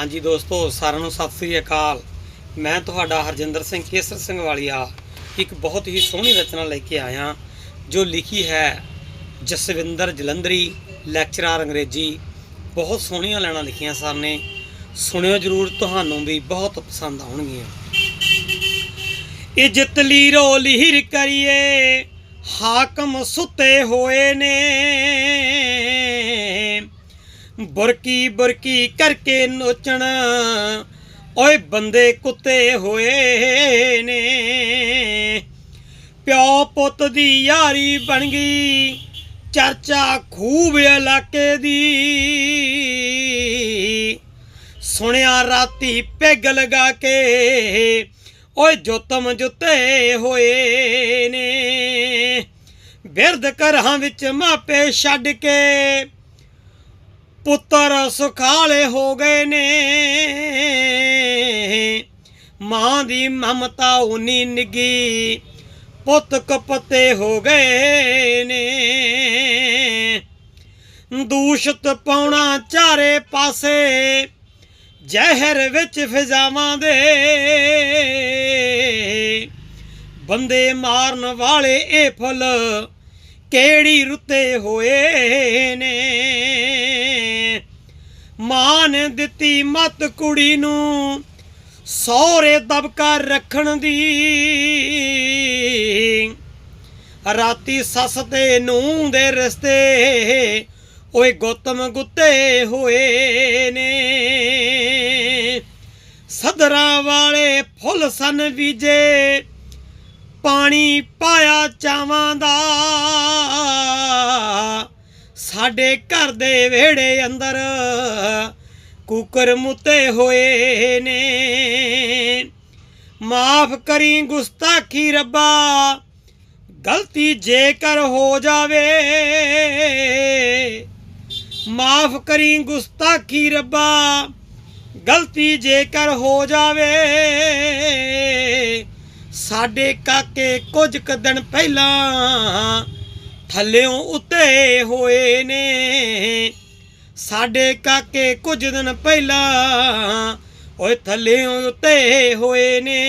ਹਾਂਜੀ ਦੋਸਤੋ, ਸਾਰਿਆਂ ਨੂੰ ਸਤਿ ਸ੍ਰੀ ਅਕਾਲ। ਮੈਂ ਤੁਹਾਡਾ ਹਰਜਿੰਦਰ ਸਿੰਘ ਕੇਸਰ ਸਿੰਘ ਵਾਲੀਆ, ਇੱਕ ਬਹੁਤ ਹੀ ਸੋਹਣੀ ਰਚਨਾ ਲੈ ਕੇ ਆਇਆ, ਜੋ ਲਿਖੀ ਹੈ ਜਸਵਿੰਦਰ ਜਲੰਧਰੀ, ਲੈਕਚਰਰ ਅੰਗਰੇਜ਼ੀ। ਬਹੁਤ ਸੋਹਣੀਆਂ ਲੈਣਾ ਲਿਖੀਆਂ ਸਰ ਨੇ। ਸੁਣਿਓ ਜਰੂਰ, ਤੁਹਾਨੂੰ ਵੀ ਬਹੁਤ ਪਸੰਦ ਆਉਣਗੀਆਂ। ਇੱਜ਼ਤ ਲੀਰੋ ਲੀਰ ਕਰੀਏ, ਹਾਕਮ ਸੁੱਤੇ ਹੋਏ ਨੇ। ਬੁਰਕੀ ਬੁਰਕੀ ਕਰਕੇ ਨੋਚਣ। ਓਏ ਬੰਦੇ ਕੁੱਤੇ ਹੋਏ ਨੇ। ਪਿਓ ਪੁੱਤ ਦੀ ਯਾਰੀ ਬਣ ਗਈ, ਚਰਚਾ ਖੂਬ ਇਲਾਕੇ ਦੀ। ਸੁਣਿਆ ਰਾਤੀ ਪੈਗ ਲਗਾ ਕੇ, ਓਏ ਜੋਤਮ ਜੁੱਤੇ ਹੋਏ ਨੇ। ਬਿਰਧ ਘਰਾਂ ਵਿੱਚ ਮਾਪੇ ਛੱਡ ਕੇ ਪੁੱਤਰ ਸੁਖਾਲੇ ਹੋ ਗਏ ਨੇ। ਮਾਂ ਦੀ ਮਮਤਾ ਉਨੀ ਨਿੱਗੀ, ਪੁੱਤ ਕਪਤੇ ਹੋ ਗਏ ਨੇ। ਦੂਸ਼ਤ ਪਾਉਣਾ ਚਾਰੇ ਪਾਸੇ, ਜ਼ਹਿਰ ਵਿੱਚ ਫਿਜ਼ਾਵਾਂ ਦੇ। ਬੰਦੇ ਮਾਰਨ ਵਾਲੇ ਇਹ ਫੁੱਲ ਕਿਹੜੀ ਰੁੱਤੇ ਹੋਏ ਨੇ। ਮਾਂ ਨੇ ਦਿੱਤੀ ਮਤ ਕੁੜੀ ਨੂੰ, ਸਹੁਰੇ ਦਬਕਾ ਰੱਖਣ ਦੀ। ਰਾਤੀ ਸੱਸ ਤੇ ਨੂੰਹ ਦੇ ਰਸਤੇ, ਓਏ ਗੋਤਮ ਗੁੱਤੇ ਹੋਏ ਨੇ। ਸਦਰਾਂ ਵਾਲੇ ਫੁੱਲ ਸਨ ਬੀਜੇ, ਪਾਣੀ ਪਾਇਆ ਚਾਵਾਂ ਦਾ। ਸਾਡੇ ਘਰ ਦੇ ਵਿਹੜੇ ਅੰਦਰ ਕੁਕਰ ਮੁੱਤੇ ਹੋਏ ਨੇ। ਮਾਫ ਕਰੀ ਗੁਸਤਾਖੀ ਰੱਬਾ, ਗਲਤੀ ਜੇਕਰ ਹੋ ਜਾਵੇ। ਮਾਫ ਕਰੀ ਗੁਸਤਾਖੀ ਰੱਬਾ, ਗਲਤੀ ਜੇਕਰ ਹੋ ਜਾਵੇ। ਸਾਡੇ ਕਾਕੇ ਕੁਝ ਕੁ ਦਿਨ ਪਹਿਲਾਂ ਥੱਲਿਓਂ ਉੱਤੇ ਹੋਏ ਨੇ। ਸਾਡੇ ਕਾਕੇ ਕੁਝ ਦਿਨ ਪਹਿਲਾਂ ਓਏ ਥੱਲਿਓਂ ਉੱਤੇ ਹੋਏ ਨੇ।